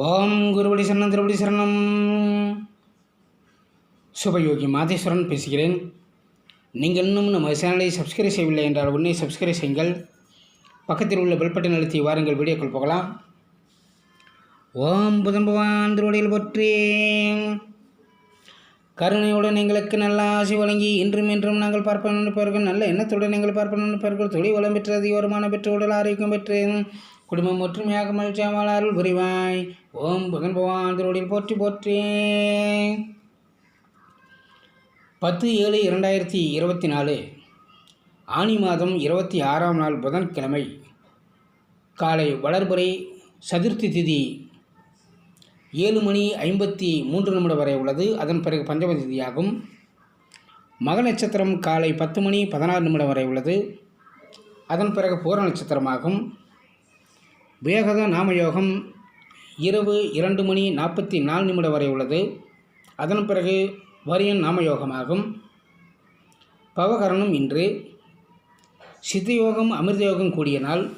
ஓம் குருபடி சரணம் திருவடி சரணம். சுபயோகி மாதேஸ்வரன் பேசுகிறேன். நீங்கள் இன்னும் நம்ம சேனலை சப்ஸ்கிரைப் செய்யவில்லை என்றால் உடனே சப்ஸ்கிரைப் செய்யுங்கள். பக்கத்தில் உள்ள பெல் பட்டன் அழுத்தி வாருங்கள் வீடியோக்கள் போகலாம். ஓம் புதம்பவான் திருவடியில் போற்றேன். கருணையுடன் எங்களுக்கு நல்ல ஆசை வழங்கி இன்றும் என்றும் நாங்கள் பார்ப்போம் நினைப்பார்கள் நல்ல எண்ணத்துடன் எங்கள் பார்ப்போம் நினைப்பார்கள் தொழில் வளம் பெற்று அதிக வருமானம் பெற்று உடல் ஆரோக்கியம் பெற்று குடும்பம் ஒற்றுமையாக மகிழ்ச்சியாமல் அருள் புரிவாய். ஓம் புதன் பகவான் திருவடியில் போற்றி போற்றி. பத்து ஏழு இரண்டாயிரத்தி இருபத்தி நாலு ஆனி மாதம் இருபத்தி ஆறாம் நாள் புதன்கிழமை காலை வளர்புரை சதுர்த்தி திதி ஏழு மணி ஐம்பத்தி மூன்று நிமிடம் வரை உள்ளது. அதன் பிறகு பஞ்சம திதியாகும். மக நட்சத்திரம் காலை பத்து மணி பதினாறு நிமிடம் வரை உள்ளது. அதன் பிறகு பூர நட்சத்திரமாகும். வேகத நாமயோகம் இரவு இரண்டு மணி நாற்பத்தி நாலு நிமிடம் வரை உள்ளது. அதன் பிறகு வரியன் நாமயோகமாகும். பவகரணம் இன்று. சித்தயோகம் அமிர்தயோகம் கூடிய நாள்.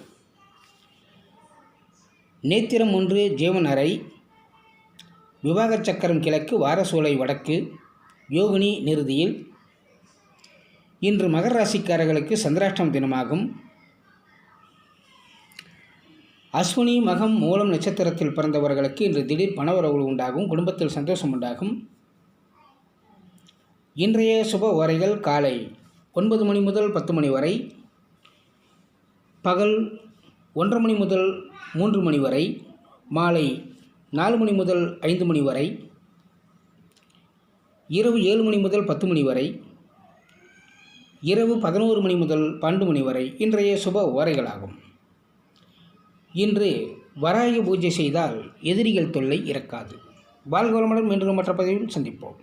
நேத்திரம் ஒன்று ஜீவன் அறை. விவாக சக்கரம் கிழக்கு வாரசூலை வடக்கு. யோகினி நிறுதியில். இன்று மகர ராசிக்காரர்களுக்கு சந்திராஷ்டம் தினமாகும். அஸ்வினி மகம் மூலம் நட்சத்திரத்தில் பிறந்தவர்களுக்கு இன்று திடீர் பணவரவு உண்டாகும் குடும்பத்தில் சந்தோஷம் உண்டாகும். இன்றைய சுப உரைகள் காலை ஒன்பது மணி முதல் பத்து மணி வரை பகல் ஒன்றரை மணி முதல் மூன்று மணி வரை மாலை நாலு மணி முதல் ஐந்து மணி வரை இரவு ஏழு மணி முதல் பத்து மணி வரை இரவு பதினோரு மணி முதல் பன்னெண்டு மணி வரை இன்றைய சுப ஓரைகளாகும் இன்று வராய பூஜை செய்தால் எதிரிகள் தொல்லை இறக்காது. வாழ்வளமுடன் மீண்டும் மற்ற பதிவில் சந்திப்போம்.